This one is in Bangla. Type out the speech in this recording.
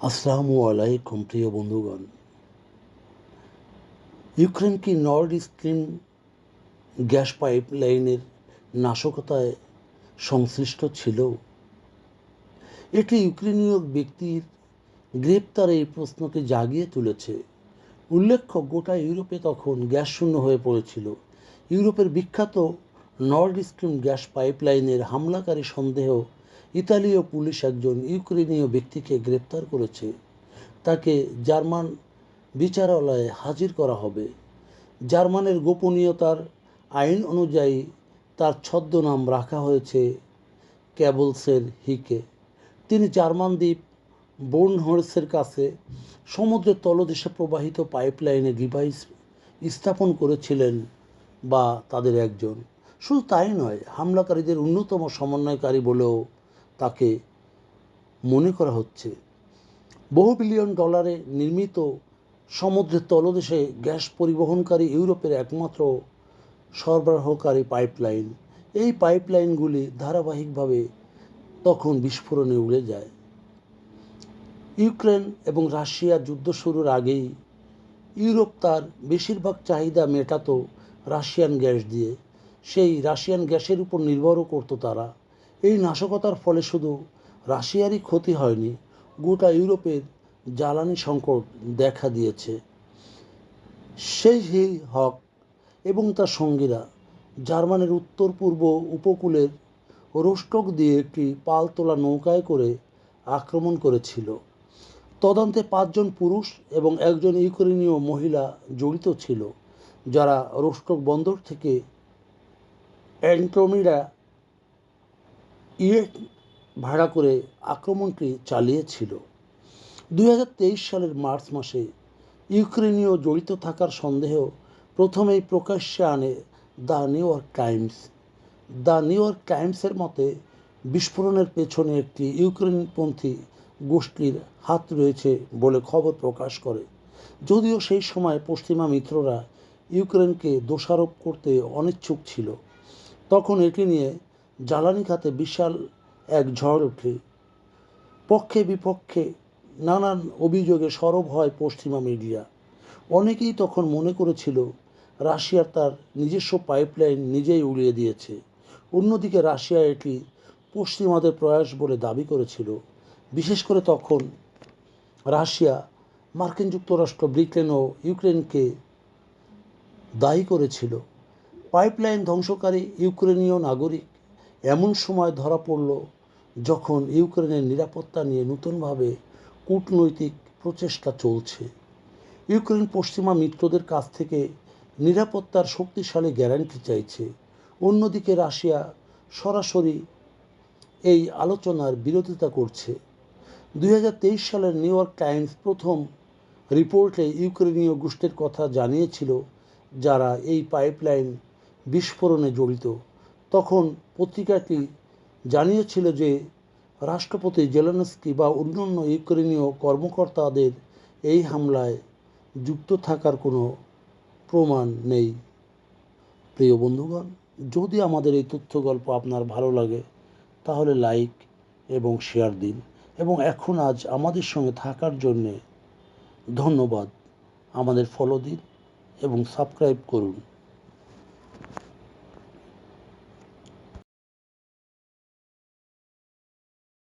আসসালামু আলাইকুম, প্রিয় বন্ধুগণ। ইউক্রেন কি নর্ড স্ট্রিম গ্যাস পাইপ লাইনের নাশকতায় সংশ্লিষ্ট ছিল? এটি ইউক্রেনীয় ব্যক্তির গ্রেপ্তার এই প্রশ্নকে জাগিয়ে তুলেছে। উল্লেখ্য, গোটা ইউরোপে তখন গ্যাস শূন্য হয়ে পড়েছিল। ইউরোপের বিখ্যাত নর্ড স্ট্রিম গ্যাস পাইপলাইনের হামলাকারী সন্দেহ ইতালীয় পুলিশ একজন ইউক্রেনীয় ব্যক্তিকে গ্রেপ্তার করেছে। তাকে জার্মান বিচারালয়ে হাজির করা হবে। জার্মানের গোপনীয়তার আইন অনুযায়ী তার ছদ্মনাম রাখা হয়েছে ক্যাবলসের হিকে। তিনি জার্মান দ্বীপ বোর্নহর্সের কাছে সমুদ্রের তলদেশে প্রবাহিত পাইপলাইনে ডিভাইস স্থাপন করেছিলেন বা তাদের একজন। শুধু তাই নয়, হামলাকারীদের অন্যতম সমন্বয়কারী বলেও তাকে মনে করা হচ্ছে। বহু বিলিয়ন ডলারে নির্মিত সমুদ্রের তলদেশে গ্যাস পরিবহনকারী ইউরোপের একমাত্র সরবরাহকারী পাইপলাইন। এই পাইপলাইনগুলি ধারাবাহিকভাবে তখন বিস্ফোরণে উড়ে যায়। ইউক্রেন এবং রাশিয়ার যুদ্ধ শুরুর আগেই ইউরোপ তার বেশিরভাগ চাহিদা মেটাতো রাশিয়ান গ্যাস দিয়ে। সেই রাশিয়ান গ্যাসের উপর নির্ভরও করতো তারা। এই নাশকতার ফলে শুধু রাশিয়ারই ক্ষতি হয়নি, গোটা ইউরোপের জ্বালানি সংকট দেখা দিয়েছে। সেই হি হক এবং তার সঙ্গীরা জার্মানের উত্তর পূর্ব উপকূলের রোস্টক দিয়ে একটি পাল তোলা নৌকায় করে আক্রমণ করেছিল। তদন্তে পাঁচজন পুরুষ এবং একজন ইউক্রেনীয় মহিলা জড়িত ছিল, যারা রোস্টক বন্দর থেকে অ্যান্টোমিরা ইয়ে ভাড়া করে আক্রমণটি চালিয়েছিল। দুই হাজার তেইশ সালের মার্চ মাসে ইউক্রেনীয় জড়িত থাকার সন্দেহ প্রথমেই প্রকাশ্যে আনে the New York Times. The New York টাইমসের মতে, বিস্ফোরণের পেছনে একটি ইউক্রেনপন্থী গোষ্ঠীর হাত রয়েছে বলে খবর প্রকাশ করে। যদিও সেই সময় পশ্চিমা মিত্ররা ইউক্রেনকে দোষারোপ করতে অনিচ্ছুক ছিল, তখন এটি নিয়ে জ্বালানি খাতে বিশাল এক ঝড় ওঠে। পক্ষে বিপক্ষে নানান অভিযোগে সরব হয় পশ্চিমা মিডিয়া। অনেকেই তখন মনে করেছিল রাশিয়ার তার নিজস্ব পাইপলাইন নিজেই উড়িয়ে দিয়েছে। অন্যদিকে রাশিয়া এটি পশ্চিমাদের প্রয়াস বলে দাবি করেছিল। বিশেষ করে তখন রাশিয়া মার্কিন যুক্তরাষ্ট্র, ব্রিটেন ও ইউক্রেনকে দায়ী করেছিল। পাইপলাইন ধ্বংসকারী ইউক্রেনীয় নাগরিক এমন সময় ধরা পড়ল যখন ইউক্রেনের নিরাপত্তা নিয়ে নতুনভাবে কূটনৈতিক প্রচেষ্টা চলছে। ইউক্রেন পশ্চিমা মিত্রদের কাছ থেকে নিরাপত্তার শক্তিশালী গ্যারান্টি চাইছে। অন্যদিকে রাশিয়া সরাসরি এই আলোচনার বিরোধিতা করছে। দু হাজার তেইশ সালের নিউ ইয়র্ক টাইমস প্রথম রিপোর্টে ইউক্রেনীয় গোষ্ঠীর কথা জানিয়েছিল যারা এই পাইপলাইন বিস্ফোরণে জড়িত। তখন পত্রিকাটি জানিয়েছিল যে রাষ্ট্রপতি জেলেনস্কি বা অন্যান্য ইউক্রেনীয় কর্মকর্তাদের এই হামলায় যুক্ত থাকার কোনো প্রমাণ নেই। প্রিয় বন্ধুগণ, যদি আমাদের এই তথ্য গল্প আপনার ভালো লাগে, তাহলে লাইক এবং শেয়ার দিন এবং এখন আজ আমাদের সঙ্গে থাকার জন্যে ধন্যবাদ। আমাদের ফলো দিন এবং সাবস্ক্রাইব করুন।